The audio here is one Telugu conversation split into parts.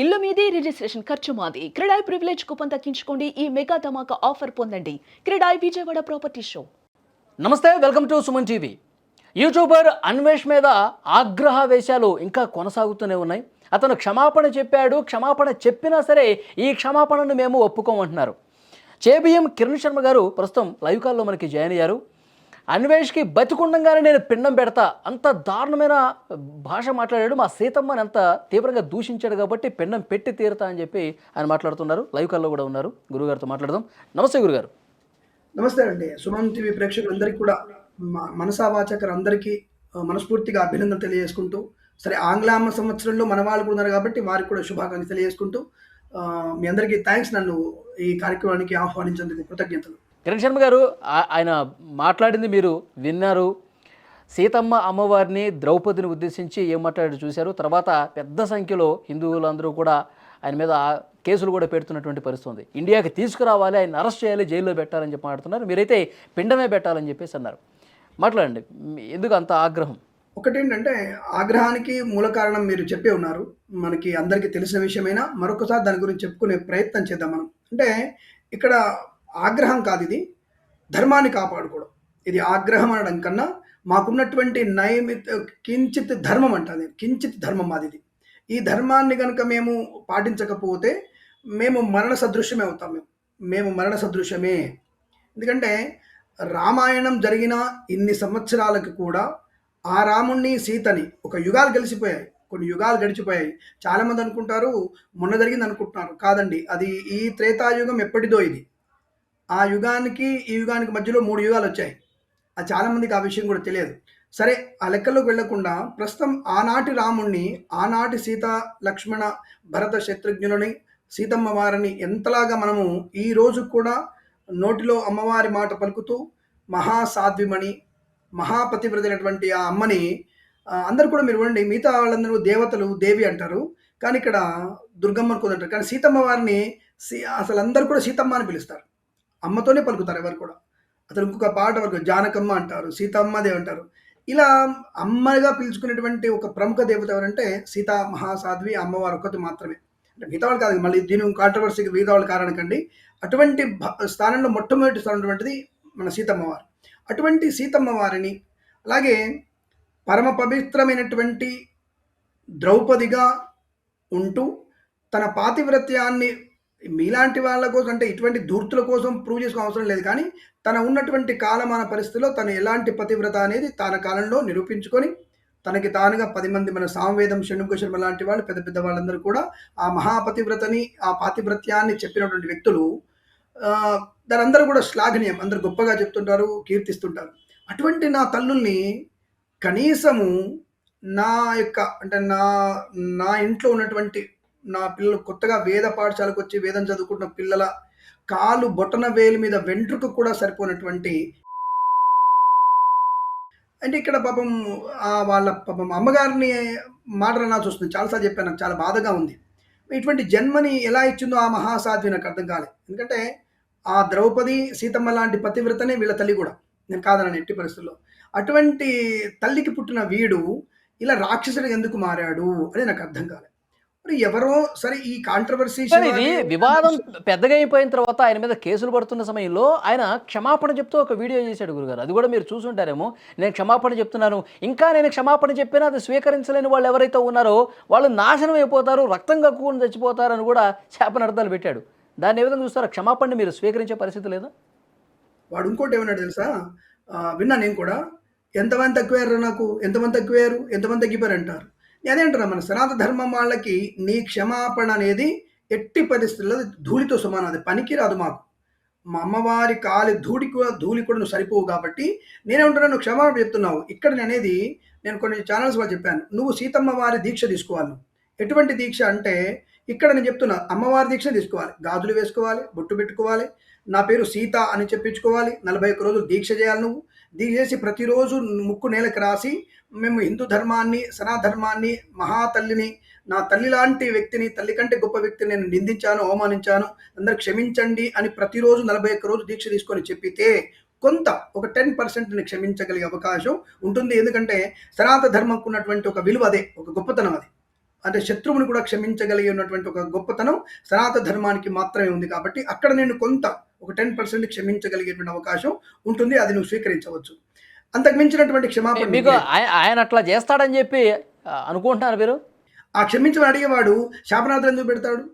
ఇల్లు మీది రిజిస్ట్రేషన్ ఖర్చు మాది. క్రెడాయ్ ప్రివిలేజ్ కూపన్ తగ్గించుకోండి ఈ మెగా ధమాకా ఆఫర్ పొందండి. CREDAI Vijayawada property show. నమస్తే welcome to Suman TV. YouTuber Anvesh మీద ఆగ్రహ వేషాలు ఇంకా కొనసాగుతూనే ఉన్నాయి. అతను క్షమాపణ చెప్పాడు. క్షమాపణ చెప్పినా సరే ఈ క్షమాపణను మేము ఒప్పుకోమంటున్నారు. చేబిఎం కిరణ్ శర్మ గారు ప్రస్తుతం లైవ్ కాల్లో మనకి జాయిన్ అయ్యారు. అన్వేష్కి బతికుండంగానే నేను పిండం పెడతా. అంత దారుణమైన భాష మాట్లాడాడు. మా సీతమ్మని అంత తీవ్రంగా దూషించాడు కాబట్టి పిండం పెట్టి తీరుతా అని చెప్పి ఆయన మాట్లాడుతున్నారు. లైవ్ కాల్లో కూడా ఉన్నారు. గురుగారితో మాట్లాడదాం. నమస్తే గురుగారు. నమస్తే అండి. సుమన్ టీవీ ప్రేక్షకులందరికీ కూడా మ- మనసా అందరికీ మనస్ఫూర్తిగా అభినందన తెలియజేసుకుంటూ సరే ఆంగ్లామ సంవత్సరంలో మన వాళ్ళు కూడా ఉన్నారు కాబట్టి వారికి కూడా శుభాకాంక్షలు తెలియజేసుకుంటూ మీ అందరికీ థ్యాంక్స్ నన్ను ఈ కార్యక్రమానికి ఆహ్వానించేందుకు కృతజ్ఞతలు. కిరణ్ శర్మ గారు ఆయన మాట్లాడింది మీరు విన్నారు. సీతమ్మ అమ్మవారిని ద్రౌపదిని ఉద్దేశించి ఏం మాట్లాడారు చూశారు. తర్వాత పెద్ద సంఖ్యలో హిందువులందరూ కూడా ఆయన మీద ఆ- కేసులు కూడా పెడుతున్నటువంటి పరిస్థితి ఉంది. ఇండియాకి తీసుకురావాలి ఆయన అరెస్ట్ చేయాలి జైల్లో పెట్టాలని చెప్పి మాట్లాడుతున్నారు. మీరైతే పిండమే పెట్టాలని చెప్పేసి అన్నారు. మాట్లాడండి ఎందుకు అంత ఆగ్రహం? ఒకటేంటంటే ఆగ్రహానికి మూల కారణం మీరు చెప్పే ఉన్నారు. మనకి అందరికీ తెలిసిన విషయమైనా మరొకసారి దాని గురించి చెప్పుకునే ప్రయత్నం చేద్దాం మనం. అంటే ఇక్కడ ఆగ్రహం కాదు ఇది. ధర్మాన్ని కాపాడుకోవడం. ఇది ఆగ్రహం అనడం కన్నా మాకున్నటువంటి నైమిత కించిత్ ధర్మం అంటారు కించిత్ ధర్మం మాది ఇది. ఈ ధర్మాన్ని కనుక మేము పాటించకపోతే మేము మరణ సదృశ్యమే అవుతాం మేము. మేము మరణ సదృశ్యమే. ఎందుకంటే రామాయణం జరిగిన ఇన్ని సంవత్సరాలకు కూడా ఆ రాముణ్ణి సీతని ఒక యుగాలు గెలిచిపోయాయి. కొన్ని యుగాలు గడిచిపోయాయి. చాలామంది అనుకుంటారు మొన్న జరిగింది అనుకుంటున్నారు. కాదండి అది ఈ త్రేతాయుగం ఎప్పటిదో ఇది. ఆ యుగానికి ఈ యుగానికి మధ్యలో మూడు యుగాలు వచ్చాయి. అది చాలామందికి ఆ విషయం కూడా తెలియదు. సరే ఆ లెక్కల్లోకి వెళ్ళకుండా ప్రస్తుతం ఆనాటి రాముణ్ణి ఆనాటి సీత లక్ష్మణ భరత శత్రుఘ్నులని సీతమ్మ వారిని ఎంతలాగా మనము ఈ రోజు కూడా నోటిలో అమ్మవారి మాట పలుకుతూ మహాసాధ్విమణి మహాపతివ్రతైనటువంటి ఆ అమ్మని అందరూ అందరు కూడా మీరు ఇవ్వండి మిగతా వాళ్ళందరూ దేవతలు దేవి అంటారు. కానీ ఇక్కడ దుర్గమ్మ అనుకుంటారు కానీ సీతమ్మ వారిని సీ అసలు అందరూ కూడా సీతమ్మ అని పిలుస్తారు. అమ్మతోనే పలుకుతారు ఎవరు కూడా. అతను ఇంకొక పాట వరకు జానకమ్మ అంటారు సీతమ్మదేవి అంటారు. ఇలా అమ్మగా పిలుచుకునేటువంటి ఒక ప్రముఖ దేవత ఎవరంటే సీతా మహాసాధ్వి అమ్మవారు ఒక్కటి మాత్రమే. అంటే మిగతా వాళ్ళు కాదు మళ్ళీ దీని కాంట్రవర్సీకి మిగతా వాళ్ళ అటువంటి భ- స్థానంలో మొట్టమొదటి స్థానటువంటిది మన సీతమ్మవారు. అటువంటి సీతమ్మవారిని అలాగే పరమ పవిత్రమైనటువంటి ద్రౌపదిగా ఉంటూ తన పాతివ్రత్యాన్ని మీలాంటి వాళ్ళ కోసం అంటే ఇటువంటి ధూర్తుల కోసం ప్రూవ్ చేసుకో అవసరం లేదు. కానీ తన ఉన్నటువంటి కాలమాన పరిస్థితిలో తను ఎలాంటి పతివ్రత అనేది తన కాలంలో నిరూపించుకొని తనకి తానుగా పది మంది మన సామవేదం షణ్ముఖ శర్మ లాంటి వాళ్ళు పెద్ద పెద్ద వాళ్ళందరూ కూడా ఆ మహాపతివ్రతని ఆ పాతివ్రత్యాన్ని చెప్పినటువంటి వ్యక్తులు దాని దానందరూ కూడా శ్లాఘనీయం. అందరు గొప్పగా చెప్తుంటారు కీర్తిస్తుంటారు. అటువంటి నా తల్లుల్ని కనీసము నా యొక్క అంటే నా నా ఇంట్లో ఉన్నటువంటి నా పిల్లలు కొత్తగా వేద పాఠశాలకు వచ్చి వేదం చదువుకుంటున్న పిల్లల కాలు బొటన వేలు మీద వెంట్రుక కూడా సరిపోయినటువంటి అంటే ఇక్కడ పాపం వాళ్ళ పాపం అమ్మగారిని మాట నాల్సి వస్తుంది. చాలాసార్లు చెప్పాను నాకు చాలా బాధగా ఉంది. ఇటువంటి జన్మని ఎలా ఇచ్చిందో ఆ మహాసాధ్వి నాకు అర్థం కాలేదు. ఎందుకంటే ఆ ద్రౌపది సీతమ్మ లాంటి పతివ్రతనే వీళ్ళ తల్లి కూడా. నేను కాదనని ఎట్టి పరిస్థితుల్లో. అటువంటి తల్లికి పుట్టిన వీడు ఇలా రాక్షసుడు ఎందుకు మారాడు అని నాకు అర్థం కాలేదు. మరి ఎవరో సరే ఈ కాంట్రవర్సీ ఇది వివాదం పెద్దగా అయిపోయిన తర్వాత ఆయన మీద కేసులు పడుతున్న సమయంలో ఆయన క్షమాపణ చెప్తూ ఒక వీడియో చేశాడు గురుగారు. అది కూడా మీరు చూసుంటారేమో. నేను క్షమాపణ చెప్తున్నాను. ఇంకా నేను క్షమాపణ చెప్పినా అది స్వీకరించలేని వాళ్ళు ఎవరైతే ఉన్నారో వాళ్ళు నాశనం అయిపోతారు రక్తం కక్కుని చచ్చిపోతారని కూడా శాపనార్థాలు పెట్టాడు. దాన్ని ఏ విధంగా చూస్తారా క్షమాపణని మీరు స్వీకరించే పరిస్థితి లేదా? వాడు ఇంకోటి ఏమన్నాడు తెలుసా? విన్నా నేను కూడా. ఎంతమంది తక్కువయ్యారు నాకు? ఎంతమంది తక్కువయ్యారు? ఎంతమంది తగ్గిపోయారు అంటారు అదేంటారా మన సనాతన ధర్మం వాళ్ళకి నీ క్షమాపణ అనేది ఎట్టి పరిస్థితుల్లో ధూళితో సమానం. అది పనికిరాదు మాకు. మా అమ్మవారి కాలి ధూళి కూడా ధూళి కూడా నువ్వు సరిపోవు కాబట్టి నేనేమంటున్నా నువ్వు క్షమాపణ చెప్తున్నావు. ఇక్కడ నేను అనేది నేను కొన్ని ఛానల్స్ వాళ్ళు చెప్పాను. నువ్వు సీతమ్మ వారి దీక్ష తీసుకోవాలి. ఎటువంటి దీక్ష అంటే ఇక్కడ నేను చెప్తున్నా అమ్మవారి దీక్ష తీసుకోవాలి. గాజులు వేసుకోవాలి బొట్టు పెట్టుకోవాలి. నా పేరు సీత అని చెప్పించుకోవాలి. నలభై ఒక్క రోజులు దీక్ష చేయాలి నువ్వు. దీని చేసి ప్రతిరోజు ముక్కు నేలకు రాసి మేము హిందూ ధర్మాన్ని సనాధర్మాన్ని మహాతల్లిని నా తల్లి లాంటి వ్యక్తిని తల్లి కంటే గొప్ప వ్యక్తిని నేను నిందించాను అవమానించాను అందరు క్షమించండి అని ప్రతిరోజు నలభై ఒక్క రోజు దీక్ష తీసుకొని చెప్పితే కొంత ఒక టెన్ పర్సెంట్ని క్షమించగలిగే అవకాశం ఉంటుంది. ఎందుకంటే సనాతన ధర్మంకు ఉన్నటువంటి ఒక విలువ అదే ఒక గొప్పతనం అది. అంటే శత్రువుని కూడా క్షమించగలిగి ఉన్నటువంటి ఒక గొప్పతనం సనాతన ధర్మానికి మాత్రమే ఉంది కాబట్టి అక్కడ నేను కొంత ఒక టెన్ పర్సెంట్ క్షమించగలిగేటువంటి అవకాశం ఉంటుంది అది నువ్వు స్వీకరించవచ్చు. అంతకు మించినటువంటి క్షమాపణ మీకు ఆయన అట్లా చేస్తాడని చెప్పి అనుకుంటున్నారు మీరు? ఆ క్షమించమని అడిగేవాడు శాపనాథం ఎందుకు పెడతాడు?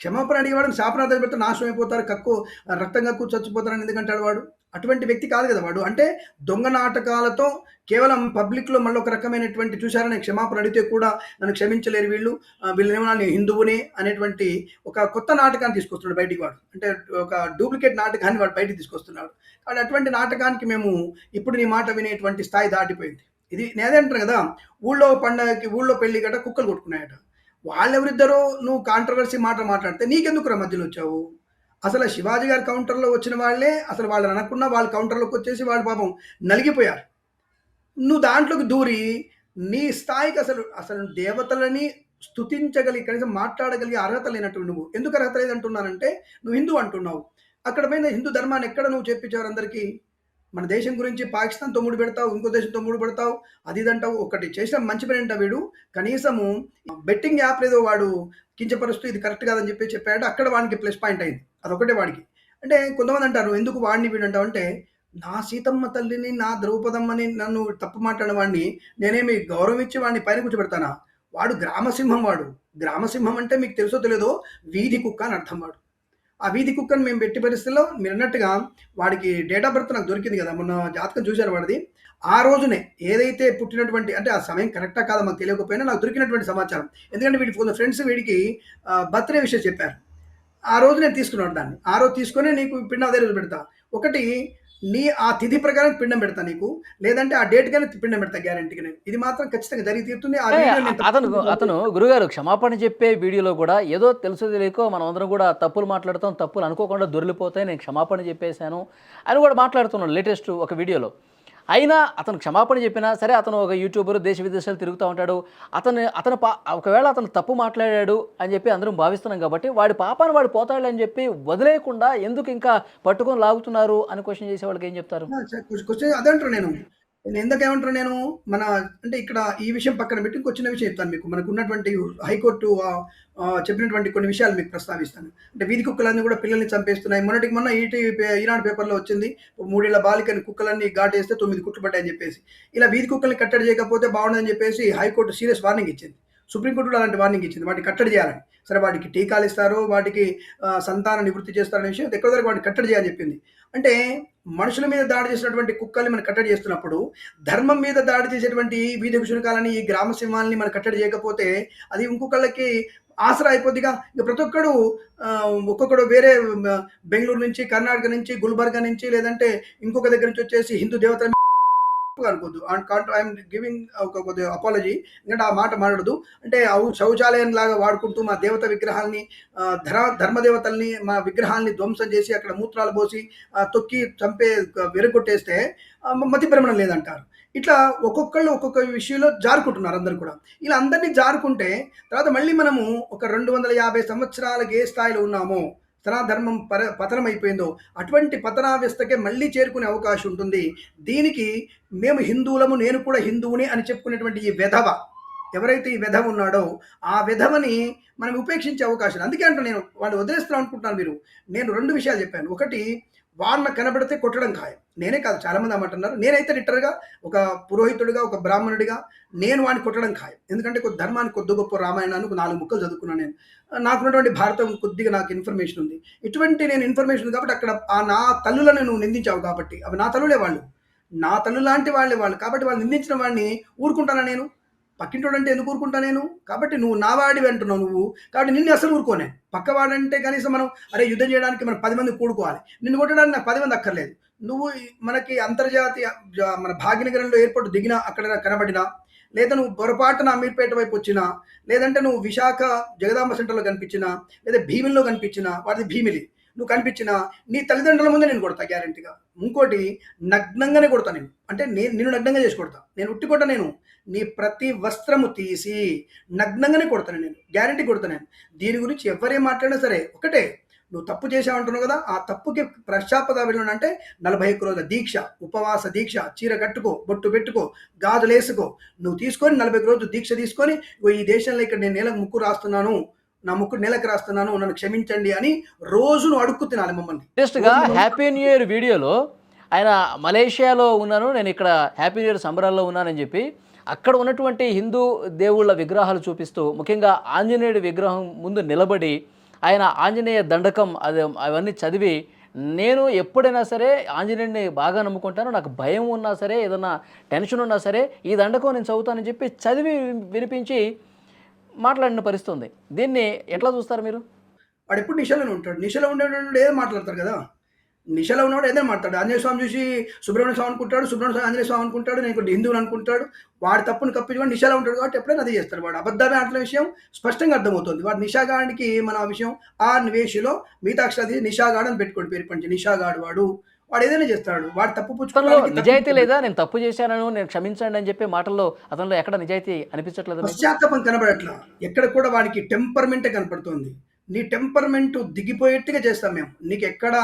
క్షమాపణ అడిగేవాడు శాపనాథం పెడితే నాశనం అయిపోతారు కక్కు రక్తం కక్కు చచ్చిపోతారని ఎందుకంటాడు వాడు? అటువంటి వ్యక్తి కాదు కదా వాడు. అంటే దొంగ నాటకాలతో కేవలం పబ్లిక్లో మళ్ళీ ఒక రకమైనటువంటి చూశారని క్షమాపణ అడిగితే కూడా నన్ను క్షమించలేరు వీళ్ళు. ఆ, వీళ్ళనేమో నేను హిందువునే అనేటువంటి ఒక కొత్త నాటకాన్ని తీసుకొస్తున్నాడు బయటికి వాడు. అంటే ఒక డూప్లికేట్ నాటకాన్ని వాడు బయటికి తీసుకొస్తున్నాడు. కాబట్టి అటువంటి నాటకానికి మేము ఇప్పుడు నీ మాట వినేటువంటి స్థాయి దాటిపోయింది. ఇది నేదంటారు కదా ఊళ్ళో పండగకి ఊళ్ళో పెళ్ళి గట కుక్కలు కొట్టుకున్నాయట. వాళ్ళెవరిద్దరూ నువ్వు కాంట్రవర్సీ మాట మాట్లాడితే నీకెందుకు రా మధ్యలో వచ్చావు? అసలు శివాజీ గారి కౌంటర్లో వచ్చిన వాళ్ళే అసలు వాళ్ళని అనకుండా వాళ్ళ కౌంటర్లోకి వచ్చేసి వాళ్ళు పాపం నలిగిపోయారు. నువ్వు దాంట్లోకి దూరి నీ స్థాయికి అసలు అసలు దేవతలని స్తుతించగలిగి కనీసం మాట్లాడగలిగే అర్హత లేనట్టు నువ్వు. ఎందుకు అర్హత లేదంటున్నానంటే నువ్వు హిందూ అంటున్నావు. అక్కడ పోయిన హిందూ ధర్మాన్ని ఎక్కడ నువ్వు చెప్పించావు అందరికీ? మన దేశం గురించి పాకిస్తాన్ తొమ్ముడు పెడతావు ఇంకో దేశం తొమ్ముడు పెడతావు అది ఇదంటావు ఒకటి చేసిన మంచి పని ఏంటో వీడు? కనీసము బెట్టింగ్ యాప్ ఏదో వాడు కించపరుస్తూ ఇది కరెక్ట్ కాదని చెప్పి చెప్పాడు. అక్కడ వానికి ప్లస్ పాయింట్ అయింది. అదొకటే వాడికి. అంటే కొంతమంది అంటారు ఎందుకు వాడిని వీడంటావు? అంటే నా సీతమ్మ తల్లిని నా ద్రౌపదమ్మని నన్ను తప్పు మాట్లాడిన వాడిని నేనేమి గౌరవం ఇచ్చి వాడిని పైన కూర్చోబెడతానా? వాడు గ్రామసింహం వాడు. గ్రామసింహం అంటే మీకు తెలుసో తెలియదో వీధి కుక్క అని అర్థం వాడు. ఆ వీధి కుక్కను మేము పెట్టి పరిస్థితుల్లో మీరు అన్నట్టుగా వాడికి డేట్ ఆఫ్ బర్త్ నాకు దొరికింది కదా మొన్న జాతకం చూశాను వాడిది. ఆ రోజునే ఏదైతే పుట్టినటువంటి అంటే ఆ సమయం కరెక్టా కాదా మాకు తెలియకపోయినా నాకు దొరికినటువంటి సమాచారం. ఎందుకంటే వీడి కొంత ఫ్రెండ్స్ వీడికి బర్త్డే విషయం చెప్పారు. ఆ రోజు నేను తీసుకున్నాను దాన్ని. ఆ రోజు తీసుకొని నీకు పిండం అదే రోజు పెడతా. ఒకటి నీ ఆ తిథి ప్రకారం పిండం పెడతా నీకు. లేదంటే ఆ డేట్ కానీ పిండం పెడతా గ్యారంటీగా నేను. ఇది మాత్రం ఖచ్చితంగా జరిగి తీరుతుంది. అతను అతను గురుగారు క్షమాపణ చెప్పే వీడియోలో కూడా ఏదో తెలుసు తెలియకో మనం అందరం కూడా తప్పులు మాట్లాడతాం తప్పులు అనుకోకుండా దొరికిపోతాయి నేను క్షమాపణ చెప్పేశాను అని కూడా మాట్లాడుతున్నాడు లేటెస్ట్ ఒక వీడియోలో. అయినా అతను క్షమాపణ చెప్పినా సరే అతను ఒక యూట్యూబర్ దేశ విదేశాలు తిరుగుతూ ఉంటాడు. అతను అతను పా ఒకవేళ అతను తప్పు మాట్లాడాడు అని చెప్పి అందరం భావిస్తున్నాం కాబట్టి వాడి పాపాన్ని వాడు పోతాడు అని చెప్పి వదిలేయకుండా ఎందుకు ఇంకా పట్టుకొని లాగుతున్నారు అని క్వశ్చన్ చేసే వాళ్ళకి ఏం చెప్తారు? క్వశ్చన్ అదంటారు నేను నేను. ఎందుకు ఏమంటారు నేను? మన అంటే ఇక్కడ ఈ విషయం పక్కన పెట్టి ఇంకో చిన్న విషయం చెప్తాను మీకు. మనకు ఉన్నటువంటి హైకోర్టు చెప్పినటువంటి కొన్ని విషయాలు మీకు ప్రస్తావిస్తాను. అంటే వీధి కుక్కలన్నీ కూడా పిల్లల్ని చంపేస్తున్నాయి. మొన్నటికి మొన్న ఈటీ పే- ఈనాడు పేపర్లో వచ్చింది మూడేళ్ళ బాలికని కుక్కలన్నీ ఘాటేస్తే తొమ్మిది కుట్లు పడ్డాయని చెప్పేసి. ఇలా వీధి కుక్కల్ని కట్టడి చేయకపోతే బాగుండదని చెప్పేసి హైకోర్టు సీరియస్ వార్నింగ్ ఇచ్చింది. సుప్రీంకోర్టు కూడా అలాంటి వార్నింగ్ ఇచ్చింది. వాటిని కట్టడి చేయాలని. సరే వాటికి టీకాలు ఇస్తారు వాటికి సంతాన నివృత్తి చేస్తారనే విషయం ఎక్కడ దగ్గర వాటిని కట్టడి చేయాలని చెప్పింది. అంటే మనుషుల మీద దాడి చేసినటువంటి కుక్కల్ని మనం కట్టడి చేస్తున్నప్పుడు ధర్మం మీద దాడి చేసేటువంటి వీధి కుశునకాలని ఈ గ్రామ సింహాలని మనం కట్టడి చేయకపోతే అది ఇంకొకళ్ళకి ఆసరా అయిపోద్దిగా. ఇక ప్రతి ఒక్కడు ఒక్కొక్కడు వేరే బెంగళూరు నుంచి కర్ణాటక నుంచి గుల్బర్గా నుంచి లేదంటే ఇంకొక దగ్గర నుంచి వచ్చేసి హిందూ దేవతల అనుకోద్దు ఐఎమ్ గివింగ్ ఒక కొద్దిగా అపాలజీ ఎందుకంటే ఆ మాట మాట్లాడదు అంటే అవు శౌచాలయం లాగా వాడుకుంటూ మా దేవత విగ్రహాల్ని ధర ధర్మదేవతల్ని మా విగ్రహాల్ని ధ్వంసం చేసి అక్కడ మూత్రాలు పోసి తొక్కి చంపే విరగొట్టేస్తే మతి భ్రమణం లేదంటారు. ఇట్లా ఒక్కొక్కళ్ళు ఒక్కొక్క విషయంలో జారుకుంటున్నారు అందరు కూడా. ఇలా అందరినీ జారుకుంటే తర్వాత మళ్ళీ మనము ఒక రెండు వందల యాభై సంవత్సరాలకు ఏ స్థాయిలో ఉన్నామో. సనాధర్మం పర పతనం అయిపోయిందో అటువంటి పతనావ్యవస్థకే మళ్ళీ చేరుకునే అవకాశం ఉంటుంది. దీనికి మేము హిందువులము నేను కూడా హిందువుని అని చెప్పుకునేటువంటి ఈ వెధవ ఎవరైతే ఈ వెధవ ఉన్నాడో ఆ వెధవని మనం ఉపేక్షించే అవకాశం. అందుకే అంటే నేను వాళ్ళు వదిలేస్తాను అనుకుంటున్నాను మీరు. నేను రెండు విషయాలు చెప్పాను. ఒకటి వాళ్ళ కనబడితే కొట్టడం ఖాయం. నేనే కాదు చాలామంది అమ్మంటున్నారు నేనైతే లిటరల్గా ఒక పురోహితుడిగా ఒక బ్రాహ్మణుడిగా నేను వాడిని కొట్టడం ఖాయం. ఎందుకంటే కొద్ది ధర్మాన్ని కొద్ది గొప్ప రామాయణాన్ని ఒక నాలుగు ముక్కలు చదువుకున్నాను నేను. నాకున్నటువంటి భారతం కొద్దిగా నాకు ఇన్ఫర్మేషన్ ఉంది. ఇటువంటి నేను ఇన్ఫర్మేషన్ ఉంది కాబట్టి అక్కడ ఆ నా తల్లులను నువ్వు నిందించావు కాబట్టి. అవి నా తల్లులే వాళ్ళు. నా తల్లు లాంటి వాళ్ళే వాళ్ళు కాబట్టి వాళ్ళు నిందించిన వాడిని ఊరుకుంటానా నేను? పక్కింటోడు అంటే ఎందుకు ఊరుకుంటా నేను? కాబట్టి నువ్వు నా వెంటున్నావు నువ్వు. కాబట్టి నిన్ను అసలు ఊరుకోనే. పక్కవాడంటే కనీసం మనం అరే యుద్ధం చేయడానికి మనం పది మంది కూడుకోవాలి. నిన్ను కొట్టడానికి నాకు పది మంది అక్కర్లేదు. నువ్వు మనకి అంతర్జాతీయ మన భాగ్యనగరంలో ఎయిర్పోర్ట్ దిగినా అక్కడ కనబడినా లేదా నువ్వు పొరపాటున అమీర్పేట వైపు వచ్చినా లేదంటే నువ్వు విశాఖ జగదాంబ సెంటర్లో కనిపించినా లేదా భీమిల్లో కనిపించినా వాటిది భీమిలి నువ్వు కనిపించినా నీ తల్లిదండ్రుల ముందే నేను కొడతా గ్యారంటీగా ఇంకోటి నగ్నంగానే కొడతా నేను. అంటే నేను నిన్ను నగ్నంగా చేసి కొడతా. నేను ఉట్టి కొట్ట నేను. నీ ప్రతి వస్త్రము తీసి నగ్నంగానే కొడతాను నేను. గ్యారంటీ కొడతాను నేను. దీని గురించి ఎవరేం మాట్లాడినా సరే ఒకటే నువ్వు తప్పు చేసావంటున్నావు కదా ఆ తప్పుకి పశ్చాత్తాపం అంటే నలభై ఒక్క రోజుల దీక్ష ఉపవాస దీక్ష చీర కట్టుకో బొట్టు పెట్టుకో గాజులు వేసుకో. నువ్వు తీసుకొని నలభై ఒక్క రోజు దీక్ష తీసుకొని "ఇగో ఈ దేశంలో ఇక్కడ నేను నేలకు ముక్కు రాస్తున్నాను నా ముక్కు నేలకు రాస్తున్నాను నన్ను క్షమించండి అని రోజు నువ్వు అడుక్కు తినాలి మమ్మల్ని. లేటెస్ట్గా హ్యాపీ న్యూ ఇయర్ వీడియోలో ఆయన మలేషియాలో ఉన్నాను నేను ఇక్కడ హ్యాపీ న్యూ ఇయర్ సంబరాల్లో ఉన్నానని చెప్పి అక్కడ ఉన్నటువంటి హిందూ దేవుళ్ళ విగ్రహాలు చూపిస్తూ ముఖ్యంగా ఆంజనేయుడి విగ్రహం ముందు నిలబడి ఆయన ఆంజనేయ దండకం అది అవన్నీ చదివి నేను ఎప్పుడైనా సరే ఆంజనేయుడిని బాగా నమ్ముకుంటాను నాకు భయం ఉన్నా సరే ఏదన్నా టెన్షన్ ఉన్నా సరే ఈ దండకం నేను చదువుతానని చెప్పి చదివి వినిపించి మాట్లాడిన పరిస్థితుంది దీన్ని ఎట్లా చూస్తారు మీరు? వాడు ఎప్పుడు నిశలో ఉంటాడు. నిశలో ఉండేవాడు ఏదో మాట్లాడతారు కదా? నిశలో ఉన్నవాడు ఏదో మాట్లాడు. ఆంజనేయ స్వామి చూసి సుబ్రహ్మణ్య స్వామి అనుకుంటాడు సుబ్రహ్మణ్య స్వామి ఆంజనేయ స్వామి అనుకుంటాడు నేను హిందువులు అనుకుంటాడు. వాడు తప్పును కప్పించుకొని నిశలో ఉంటాడు కాబట్టి ఎప్పుడైనా అదే చేస్తాడు వాడు. అబద్ధమే ఆటల విషయం స్పష్టంగా అర్థమవుతుంది. వాడు నిషాగాడికి మన ఆ విషయం ఆ నివేషిలో మిగతాక్షరాది నిషాగాడు అని పెట్టుకోండి పేరు పంచి. నిషాగాడు వాడు. వాడు ఏదైనా చేస్తాడు. వాడు తప్పు పుచ్చుకోవడానికి నిజాయితీ లేదా? నేను తప్పు చేశాను నేను క్షమించండి అని చెప్పి మాటల్లో అతనిలో ఎక్కడ నిజాయితీ అనిపించట్లేదు? పశ్చాత్తాపం కనబడట్లా. ఎక్కడ కూడా వాడికి టెంపర్మెంటే కనపడుతుంది. నీ టెంపర్మెంట్ దిగిపోయేట్టుగా చేస్తాం మేము. నీకు ఎక్కడ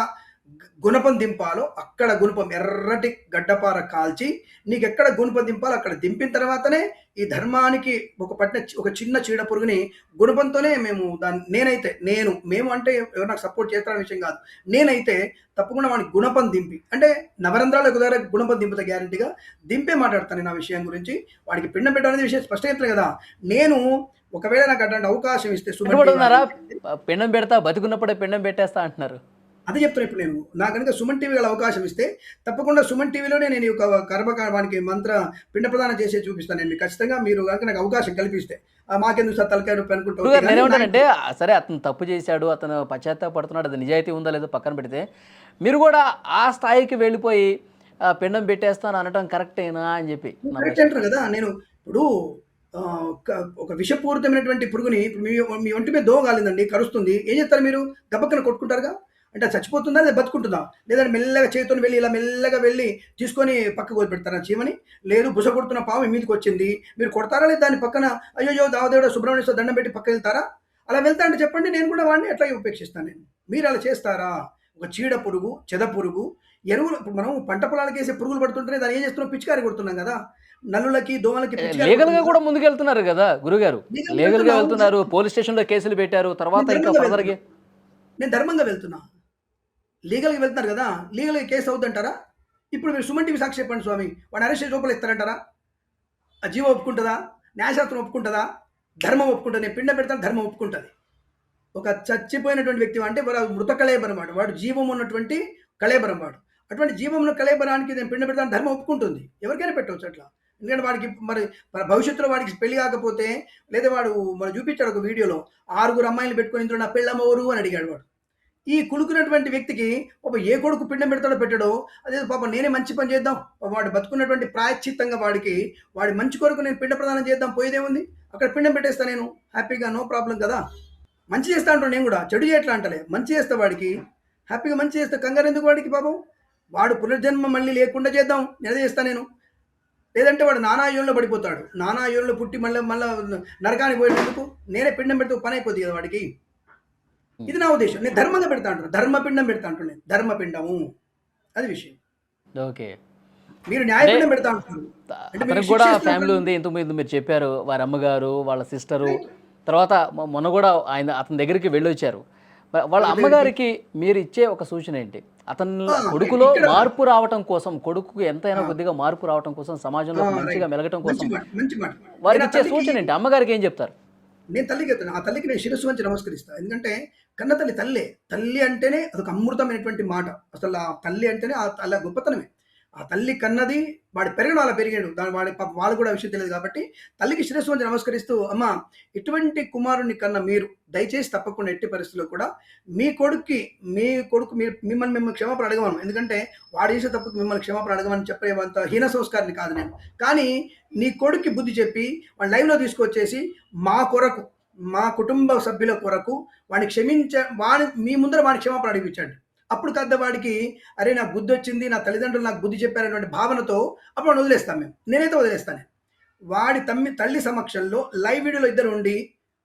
గుణపం దింపాలో అక్కడ గుణపం ఎర్రటి గడ్డపార కాల్చి నీకు ఎక్కడ గుణపం దింపాలో అక్కడ దింపిన తర్వాతనే ఈ ధర్మానికి ఒక పట్టిన ఒక చిన్న చీడ పురుగుని గుణపంతోనే మేము దాన్ని నేనైతే నేను మేము అంటే ఎవరు నాకు సపోర్ట్ చేస్తారనే విషయం కాదు. నేనైతే తప్పకుండా వాడికి గుణపం దింపి అంటే నవరంధ్రాలకు దగ్గర గుణపం దింపుతా గ్యారంటీగా దింపే మాట్లాడతాను నేను ఆ విషయం గురించి. వాడికి పిండం పెట్టడం విషయం స్పష్టంగా కదా. నేను ఒకవేళ నాకు అట్లాంటి అవకాశం ఇస్తే పిండం పెడతా బతికున్నప్పుడే పిండం పెట్టేస్తా అంటున్నారు. అదే చెప్తాను ఇప్పుడు నేను. నాకు కనుక సుమన్ టీవీ గల అవకాశం ఇస్తే తప్పకుండా సుమన్ టీవీలోనే నేను యొక్క కర్మకారానికి మంత్ర పిండ ప్రదానం చేసే చూపిస్తాను నేను. ఖచ్చితంగా మీరు కనుక నాకు అవకాశం కల్పిస్తే. మాకెందుకు సార్ తలకాయ నొప్పి అనుకుంటూ? గురుగారు నేనేమంటానంటే ఆ, సరే అతను తప్పు చేశాడు అతను పశ్చాత్తాపడుతున్నాడు అది నిజాయితీ ఉందా లేదో పక్కన పెడితే. మీరు కూడా ఆ స్థాయికి వెళ్ళిపోయి పిండం పెట్టేస్తాను అనటం కరెక్టేనా అని చెప్పి నా కరెక్ట్ అంటారు కదా? నేను ఇప్పుడు ఒక- ఒక విషపూరితమైనటువంటి పురుగుని మీ మీ ఒంటి మీద దోమ కాలిందండి కరుస్తుంది. ఏం చేస్తారు మీరు? గబక్కన కొట్టుకుంటారుగా? అంటే చచ్చిపోతుందా లేదా బతుకుంటుందా? లేదంటే మెల్లగా చేతితో వెళ్ళి ఇలా మెల్లగా వెళ్ళి తీసుకొని పక్కకు వదిలి పెడతారా చీమని లేదు బుస కొడుతున్న పాము మీదకి వచ్చింది. మీరు కొడతారా లేదా దాని పక్కన? అయ్యో దావదేవుడు సుబ్రహ్మణ్య స్వామి దండం పెట్టి పక్క వెళ్తారా? అలా వెళ్తా అంటే చెప్పండి నేను కూడా వాడిని ఎట్లాగే ఉపేక్షిస్తాను నేను. మీరు అలా చేస్తారా? ఒక చీడ పురుగు చెద పురుగు ఎరువులు ఇప్పుడు మనం పంట పొలాలకు వేసే పురుగులు పడుతుంటేనే దాన్ని ఏం చేస్తున్నాం? పిచికారి కొడుతున్నాం కదా. నల్లులకి దోమలకి లీగల్గా. కూడా ముందుకెళ్తున్నారు కదా గురుగారు. లీగల్గా వెళ్తున్నాం. వెళ్తున్నారు పోలీస్ స్టేషన్లో కేసులు పెట్టారు తర్వాత ఇంకా నేను ధర్మంగా వెళ్తున్నా. లీగల్గా వెళ్తున్నారు కదా? లీగల్గా కేసు అవుతుంటారా ఇప్పుడు మీరు సుమన్ టీవీ సాక్షి చెప్పండి స్వామి. వాడు అరెస్ట్ చేసి లోపల ఇస్తారంటారా ఆ జీవం ఒప్పుకుంటుందా? న్యాయశాస్త్రం ఒప్పుకుంటుందా? ధర్మం ఒప్పుకుంటుంది. నేను పిండ పెడతాను ధర్మం ఒప్పుకుంటుంది. ఒక చచ్చిపోయినటువంటి వ్యక్తి అంటే వాడు మృత కళేబరం వాడు. వాడు జీవం ఉన్నటువంటి కళేబరం వాడు. అటువంటి జీవంలో కళేబరానికి నేను పిండ పెడతాను ధర్మం ఒప్పుకుంటుంది. ఎవరికైనా పెట్టవచ్చు అట్లా. ఎందుకంటే వాడికి మరి మరి భవిష్యత్తులో వాడికి పెళ్ళి కాకపోతే లేదా వాడు మరి చూపించాడు ఒక వీడియోలో ఆరుగురు అమ్మాయిలు పెట్టుకొని ఇందులో నా పెళ్ళమ్మవరు అని అడిగాడు వాడు. ఈ కులుకున్నటువంటి వ్యక్తికి పాప ఏ కొడుకు పిండం పెడతాడో పెట్టాడో అదే పాప నేనే మంచి పని చేద్దాం. పాపం వాడు బతుకున్నటువంటి ప్రాయశ్చిత్తంగా వాడికి వాడి మంచి కొరకు నేను పిండ ప్రదానం చేద్దాం పోయేదేముంది? అక్కడ పిండం పెట్టేస్తా నేను హ్యాపీగా నో ప్రాబ్లం కదా? మంచి చేస్తా అంటాను నేను కూడా చెడు చేయట్లా అంటలే. మంచి చేస్తా వాడికి హ్యాపీగా మంచి చేస్తా. కంగారు ఎందుకు వాడికి పాపం? వాడు పునర్జన్మ మళ్ళీ లేకుండా చేద్దాం నేను చేస్తా నేను. లేదంటే వాడు నానాయుల్లో పడిపోతాడు. నానాయుల్లో పుట్టి మళ్ళీ మళ్ళీ నరకానికి పోయేందుకు నేనే పిండం పెడితే పని అయిపోతుంది కదా వాడికి? ఇది నా ఉద్దేశం. నేను ధర్మంగా పెడతా అంటాను ధర్మపిండం పెడతా అంటాను నేను. ధర్మపిండము. అది విషయం. ఓకే. మీరు న్యాయపిండం పెడతా అంటారు అంటే మీరు అతనికి కూడా. ఫ్యామిలీ ఉంది. ఇంతకుముందు మీరు చెప్పారు వారి అమ్మగారు వాళ్ళ సిస్టరు. తర్వాత మొన్న కూడా ఆయన అతని దగ్గరికి వెళ్ళొచ్చారు. వాళ్ళ అమ్మగారికి మీరు ఇచ్చే ఒక సూచన ఏంటి? అతని కొడుకులో మార్పు రావటం కోసం కొడుకుకు ఎంతైనా కొద్దిగా మార్పు రావటం కోసం సమాజంలో మంచిగా. మెలగటం కోసం వారికి ఇచ్చే సూచన ఏంటి? అమ్మగారికి ఏం చెప్తారు? నేను తల్లికి ఎత్తాను ఆ తల్లికి నేను శిరస్సు వంచి నమస్కరిస్తాను ఎందుకంటే కన్న తల్లి తల్లే. తల్లి అంటేనే అదొక అమృతమైనటువంటి మాట. అసలు ఆ తల్లి అంటేనే ఆ తల్లి గొప్పతనమే. ఆ తల్లి కన్నది వాడి పెరగడం అలా పెరిగాడు. దాని వాడి పాప వాళ్ళు కూడా విషయం తెలియదు కాబట్టి తల్లికి శిరస్సు వంచి నమస్కరిస్తూ అమ్మ ఇటువంటి కుమారుని కన్నా మీరు దయచేసి తప్పకుండా ఎట్టి పరిస్థితుల్లో కూడా మీ కొడుక్కి మీ కొడుకు మీరు మిమ్మల్ని మిమ్మల్ని క్షమాపణ అడగమను. ఎందుకంటే వాడు చేసే తప్పుకు మిమ్మల్ని క్షమాపణ అడగమని చెప్పేంత హీన సంస్కారాన్ని కాదు నేను. కానీ నీ కొడుక్కి బుద్ధి చెప్పి వాడిని లైవ్లో తీసుకొచ్చేసి మా కొరకు మా కుటుంబ సభ్యుల కొరకు వాడిని క్షమించ వాడి మీ ముందర వాడిని క్షమాపణ అడిగించండి అప్పుడు కద్ద వాడికి అరే నాకు బుద్ధి వచ్చింది నా తల్లిదండ్రులు నాకు బుద్ధి చెప్పారనేటువంటి భావనతో అప్పుడు వాడిని వదిలేస్తాం మేము. నేనైతే వదిలేస్తాను. వాడి తమ్మి తల్లి సమక్షంలో లైవ్ వీడియోలో ఇద్దరు ఉండి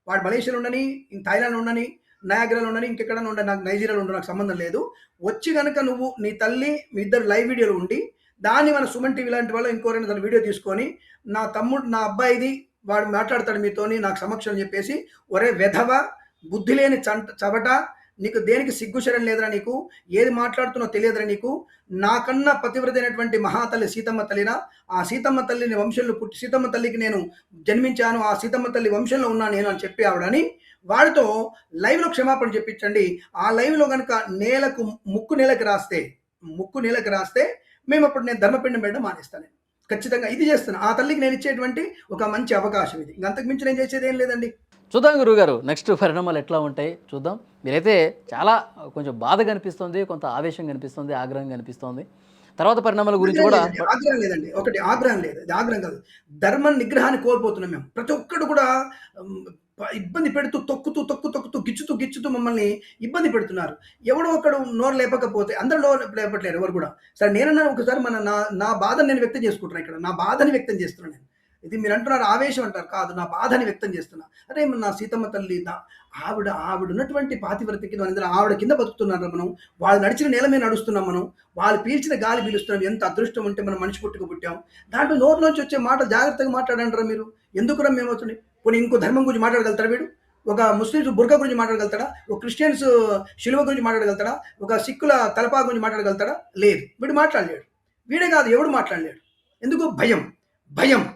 వాడు మలేషియాలో ఉండని థాయిలాండ్ ఉండని నయాగ్రాలో ఉండని ఇంకెక్కడ ఉండని నాకు నైజీరియాలో ఉండ నాకు సంబంధం లేదు. వచ్చి కనుక నువ్వు నీ తల్లి మీ ఇద్దరు లైవ్ వీడియోలు ఉండి దాన్ని మన సుమన్ టీవీ లాంటి వాళ్ళు ఇంకోరైనా తన వీడియో తీసుకొని నా తమ్ముడు నా అబ్బాయిది వాడు మాట్లాడతాడు మీతోని నాకు సమక్షం చెప్పేసి ఒరే వెధవ బుద్ధి లేని చంట చవట నీకు దేనికి సిగ్గుశరం లేదురా నీకు? ఏది మాట్లాడుతున్నో తెలియదురా నీకు? నాకన్నా పతివ్రత అయినటువంటి మహాతల్లి సీతమ్మ తల్లినా ఆ సీతమ్మ తల్లిని వంశంలో పుట్టి సీతమ్మ తల్లికి నేను జన్మించాను ఆ సీతమ్మ తల్లి వంశంలో ఉన్నాను నేను అని చెప్పి ఆవిడని వాడితో లైవ్లో క్షమాపణ చెప్పించండి. ఆ లైవ్లో కనుక నేలకు ముక్కు నేలకు రాస్తే ముక్కు నేలకు రాస్తే మేము అప్పుడు నేను ధర్మపిండం పెట్టడం మానేస్తాను ఖచ్చితంగా ఇది చేస్తాను. ఆ తల్లికి నేను ఇచ్చేటువంటి ఒక మంచి అవకాశం ఇది. ఇంక అంతకు మించి నేను చేసేది ఏం లేదండి. చూద్దాం గురుగారు నెక్స్ట్ పరిణామాలు ఎట్లా ఉంటాయి? చూద్దాం. మీరైతే చాలా కొంచెం బాధ కనిపిస్తుంది కొంత ఆవేశం కనిపిస్తుంది ఆగ్రహం కనిపిస్తుంది. తర్వాత పరిణామాల గురించి కూడా ఆగ్రహం లేదండి. ఒకటి ఆగ్రహం లేదు. ఆగ్రహం కాదు. ధర్మ నిగ్రహాన్ని కోల్పోతున్నాం మేము. ప్రతి ఒక్కడు కూడా ఇబ్బంది పెడుతూ తొక్కుతూ తొక్కు తొక్కుతూ గిచ్చుతూ గిచ్చుతూ మమ్మల్ని ఇబ్బంది పెడుతున్నారు. ఎవడో ఒకడు నోరు లేపకపోతే అందరూ నోరు లేపట్లేరు ఎవరు కూడా. సరే నేనన్నా ఒకసారి మన నా నా బాధను నేను వ్యక్తం చేసుకుంటున్నాను ఇక్కడ. నా బాధని వ్యక్తం చేస్తున్నాను నేను. ఇది మీరు అంటున్నారు ఆవేశం అంటారు. కాదు నా బాధని వ్యక్తం చేస్తున్నా. అరే నా సీతమ్మ తల్లి నా ఆవిడ ఆవిడ ఉన్నటువంటి పాతివ్రతకి కింద మనందరం ఆవిడ కింద బతుకుతున్నారు మనం? వాళ్ళు నడిచిన నేల మీద నడుస్తున్నాం మనం. వాళ్ళు పీల్చిన గాలి పీలుస్తున్నాం. ఎంత అదృష్టం ఉంటే మనం మనిషి పుట్టుకు పుట్టాం. దాంట్లో నుంచి వచ్చే మాట జాగ్రత్తగా మాట్లాడంటారా మీరు? ఎందుకురా మేము అవుతుంది పోనీ ఇంకో ధర్మం గురించి మాట్లాడగలుగుతారు వీడు? ఒక ముస్లిమ్స్ బుర్కా గురించి మాట్లాడగలుగుతాడా? ఒక క్రిస్టియన్స్ శిలువ గురించి మాట్లాడగలుగుతాడా? ఒక సిక్కుల తలపా గురించి మాట్లాడగలుగుతాడా? లేదు. వీడు మాట్లాడలేడు. వీడే కాదు ఎవడు మాట్లాడలేడు? ఎందుకు? భయం. భయం.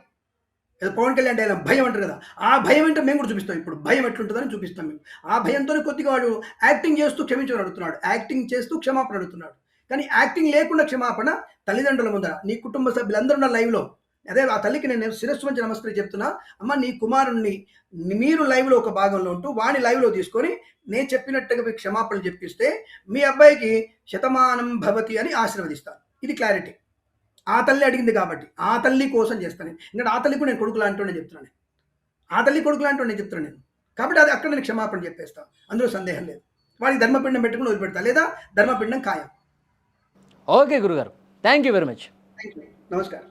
ఏదో పవన్ కళ్యాణ్ డైలాగ్ భయం అంటారు కదా. ఆ భయం అంటే మేము కూడా చూపిస్తాం ఇప్పుడు. భయం ఎట్లుంటుందని చూపిస్తాం మేము. ఆ భయంతోనే కొద్దిగా వాడు యాక్టింగ్ చేస్తూ క్షమించమని అడుగుతున్నాడు. యాక్టింగ్ చేస్తూ క్షమాపణ అడుగుతున్నాడు. కానీ యాక్టింగ్ లేకుండా క్షమాపణ తల్లిదండ్రుల ముందర నీ కుటుంబ సభ్యులందరూ ఉన్న లైవ్లో. అదే ఆ తల్లికి నేను శిరస్సు మంచి నమస్కారం చెప్తున్నా. అమ్మ నీ కుమారుణ్ణి మీరు లైవ్లో ఒక భాగంలో ఉంటూ వాణి లైవ్లో తీసుకొని నేను చెప్పినట్టుగా మీకు క్షమాపణలు చెప్పిస్తే మీ అబ్బాయికి శతమానం భవతి అని ఆశీర్వదిస్తాను. ఇది క్లారిటీ ఆ తల్లి అడిగింది కాబట్టి ఆ తల్లి కోసం చేస్తాను. ఎందుకంటే ఆ తల్లి కూడా నేను కొడుకు లాంటి నేను చెప్తున్నాను ఆ తల్లి కొడుకు లాంటి నేను చెప్తున్నాను నేను. కాబట్టి అది అక్కడ నేను క్షమాపణ చెప్పేస్తాను అందులో సందేహం లేదు. వాడికి ధర్మపిండం పెట్టుకుని వదిలిపెడతా. లేదా ధర్మపిండం ఖాయం. ఓకే గురుగారు. Thank you very much thank you నమస్కారం.